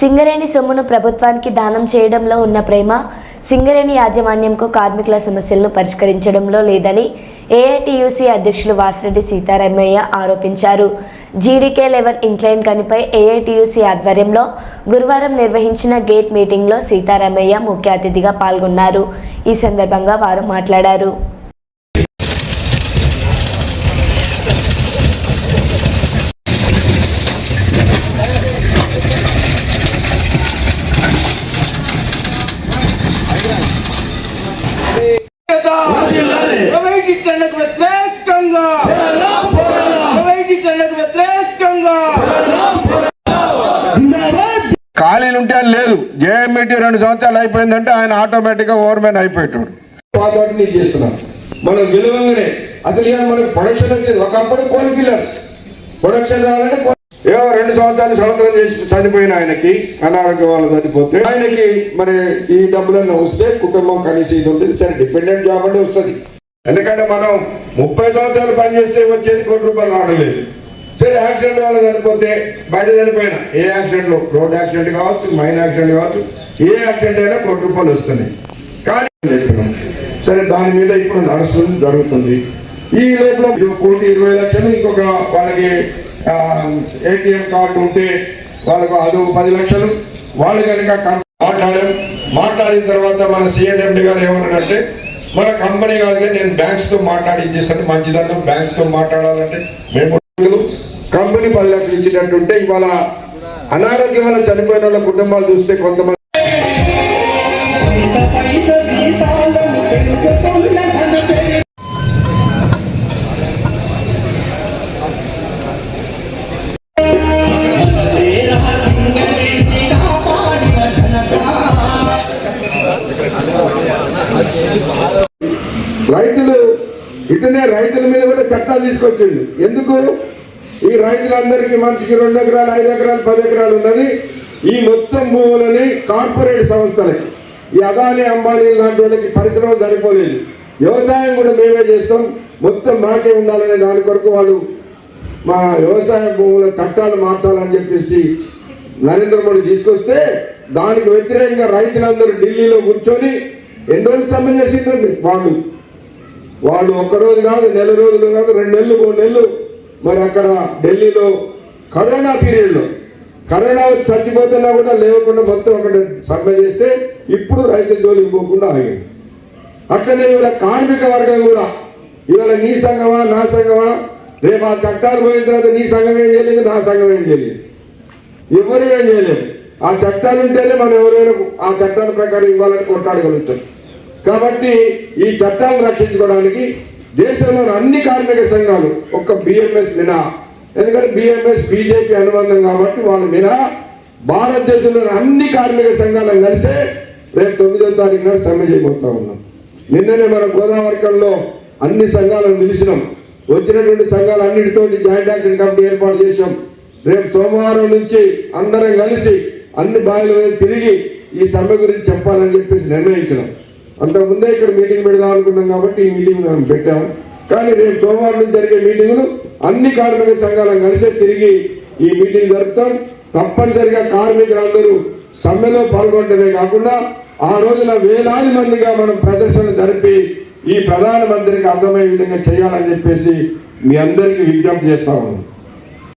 సింగరేణి సొమ్మును ప్రభుత్వానికి దానం చేయడంలో ఉన్న ప్రేమ సింగరేణి యాజమాన్యంకు కార్మికుల సమస్యలను పరిష్కరించడంలో లేదని ఏఐటియుసి అధ్యక్షులు వాసిరెడ్డి సీతారామయ్య ఆరోపించారు. జీడీకే లెవెన్ ఇంక్లైన్ కనిపై ఏఐటియుసి ఆధ్వర్యంలో గురువారం నిర్వహించిన గేట్ మీటింగ్లో సీతారామయ్య ముఖ్య అతిథిగా పాల్గొన్నారు. ఈ సందర్భంగా వారు మాట్లాడారు ప్రైవేటీకరణకు వ్యతిరేకంగా ప్రైవేటీకరణకు వ్యతిరేకంగా ఖాళీలు ఉంటే అని లేదు. జేఎంఈటీ రెండు సంవత్సరాలు అయిపోయిందంటే ఆయన ఆటోమేటిక్గా ఓవర్మెన్ నీకు చేస్తున్నాం. మనం గెలవంగానే అసలు ఇవాళ మనకు ప్రొడక్షన్ వచ్చేది ఒకప్పుడు కోల్ ప్రొడక్షన్ రావాలంటే ఏవో రెండు సంవత్సరాలు సంవత్సరం చేసి చనిపోయిన ఆయనకి అనారోగ్యం వల్ల చనిపోతే ఆయనకి మరి ఈ డబ్బులన్నీ వస్తే కుటుంబం కనీసం ఇది ఉంటుంది. సరే డిపెండెంట్ జాబ్ అంటే వస్తుంది. ఎందుకంటే మనం ముప్పై సంవత్సరాలు పనిచేస్తే వచ్చేది కోటి రూపాయలు రావడలేదు సరే యాక్సిడెంట్ వల్ల చనిపోతే బయట చనిపోయిన. ఏ యాక్సిడెంట్లు? రోడ్ యాక్సిడెంట్ కావచ్చు మైన్ యాక్సిడెంట్ కావచ్చు ఏ యాక్సిడెంట్ అయినా కోటి రూపాయలు వస్తున్నాయి. కానీ చెప్పినాం సరే దాని మీద ఇప్పుడు నడుస్తుంది జరుగుతుంది. ఈ లోపల కోటి ఇరవై లక్షలు ఇంకొక వాళ్ళకి ఏటీఎం కార్డు ఉంటే వాళ్ళకు అదో పది లక్షలు. వాళ్ళు కనుక కం- మాట్లాడాం మాట్లాడిన తర్వాత మన సిఎండి గారు ఏమన్నారంటే మన కంపెనీ కాదు నేను బ్యాంక్స్తో మాట్లాడి ఇచ్చేస్తాను. మాట్లాడాలంటే మేము కంపెనీ పది లక్షలు ఇచ్చినట్టుంటే ఇవాళ అనారోగ్యం వల్ల చనిపోయిన వాళ్ళ కుటుంబాలు చూస్తే కొంతమంది రైతులు ఇటునే రైతుల మీద కూడా చట్టాలు తీసుకొచ్చిండు ఎందుకు? ఈ రైతులందరికీ మనిషికి రెండు ఎకరాలు ఐదు ఎకరాలు పది ఎకరాలు ఉన్నది. ఈ మొత్తం భూములని కార్పొరేట్ సంస్థలకి ఈ అదాని అంబానీ లాంటి వాళ్ళకి పరిశ్రమలు సరిపోలేదు. వ్యవసాయం కూడా మేమే చేస్తాం. మొత్తం మాకే ఉండాలనే దాని కొరకు వాళ్ళు మా వ్యవసాయ భూముల చట్టాలు మార్చాలని చెప్పేసి నరేంద్ర మోడీ తీసుకొస్తే దానికి వ్యతిరేకంగా రైతులందరూ ఢిల్లీలో కూర్చొని ఎన్ని రోజులు సమ్మె చేసిండ్రండి వాళ్ళు. వాళ్ళు ఒక్కరోజు కాదు నెల రోజులు కాదు రెండు నెలలు మూడు నెలలు మరి అక్కడ ఢిల్లీలో కరోనా పీరియడ్లో. కరోనా వచ్చి చచ్చిపోతున్నా కూడా లేవకుండా మొత్తం అక్కడ సమ్మె చేస్తే ఇప్పుడు రైతుల జోలికి పోకుండా ఆగింది. అట్లనే ఇవాళ కార్మిక వర్గం కూడా ఇవాళ నీ సంఘమా నా సంఘమా? రేపు ఆ చట్టాలు పోయిన తర్వాత నీ సంఘం ఏం చేయలేదు నా సంఘం ఏం చేయలేదు. ఎవరు ఏం చేయలేము ఆ చట్టాలు ఉంటేనే మనం ఎవరైనా ఆ చట్టాల ప్రకారం ఇవ్వాలని కొట్లాడగలుగుతాం. కాబట్టి ఈ చట్టాలను రక్షించుకోవడానికి దేశంలోని అన్ని కార్మిక సంఘాలు ఒక్క బిఎంఎస్ మినహా ఎందుకంటే బిఎంఎస్ బీజేపీ అనుబంధం కాబట్టి వాళ్ళు మినహా భారతదేశంలోని అన్ని కార్మిక సంఘాలను కలిసే రేపు తొమ్మిదో తారీఖు నాడు సమ్మె చేయబోతా ఉన్నాం. నిన్ననే మన గోదావరికంలో అన్ని సంఘాలను నిలిచినాం వచ్చినటువంటి సంఘాలు అన్నిటితో జాయింట్ యాక్షన్ కమిటీ ఏర్పాటు చేశాం రేపు సోమవారం నుంచి అందరం కలిసి అన్ని బాయిల మీద తిరిగి ఈ సమ్మె గురించి చెప్పాలని చెప్పేసి నిర్ణయించినాం. అంతకుముందే ఇక్కడ మీటింగ్ పెడదాం అనుకున్నాం కాబట్టి ఈ మీటింగ్ మనం పెట్టాము కానీ రేపు సోమవారం నుంచి జరిగే మీటింగులు అన్ని కార్మిక సంఘాలను కలిసి తిరిగి ఈ మీటింగ్ జరుపుతాం. తప్పనిసరిగా కార్మికులందరూ సమ్మెలో పాల్గొనడమే కాకుండా ఆ రోజున వేలాది మందిగా మనం ప్రదర్శన జరిపి ఈ ప్రధానమంత్రికి అర్థమయ్యే విధంగా చేయాలని చెప్పేసి మీ అందరికీ విజ్ఞప్తి చేస్తా ఉన్నాం.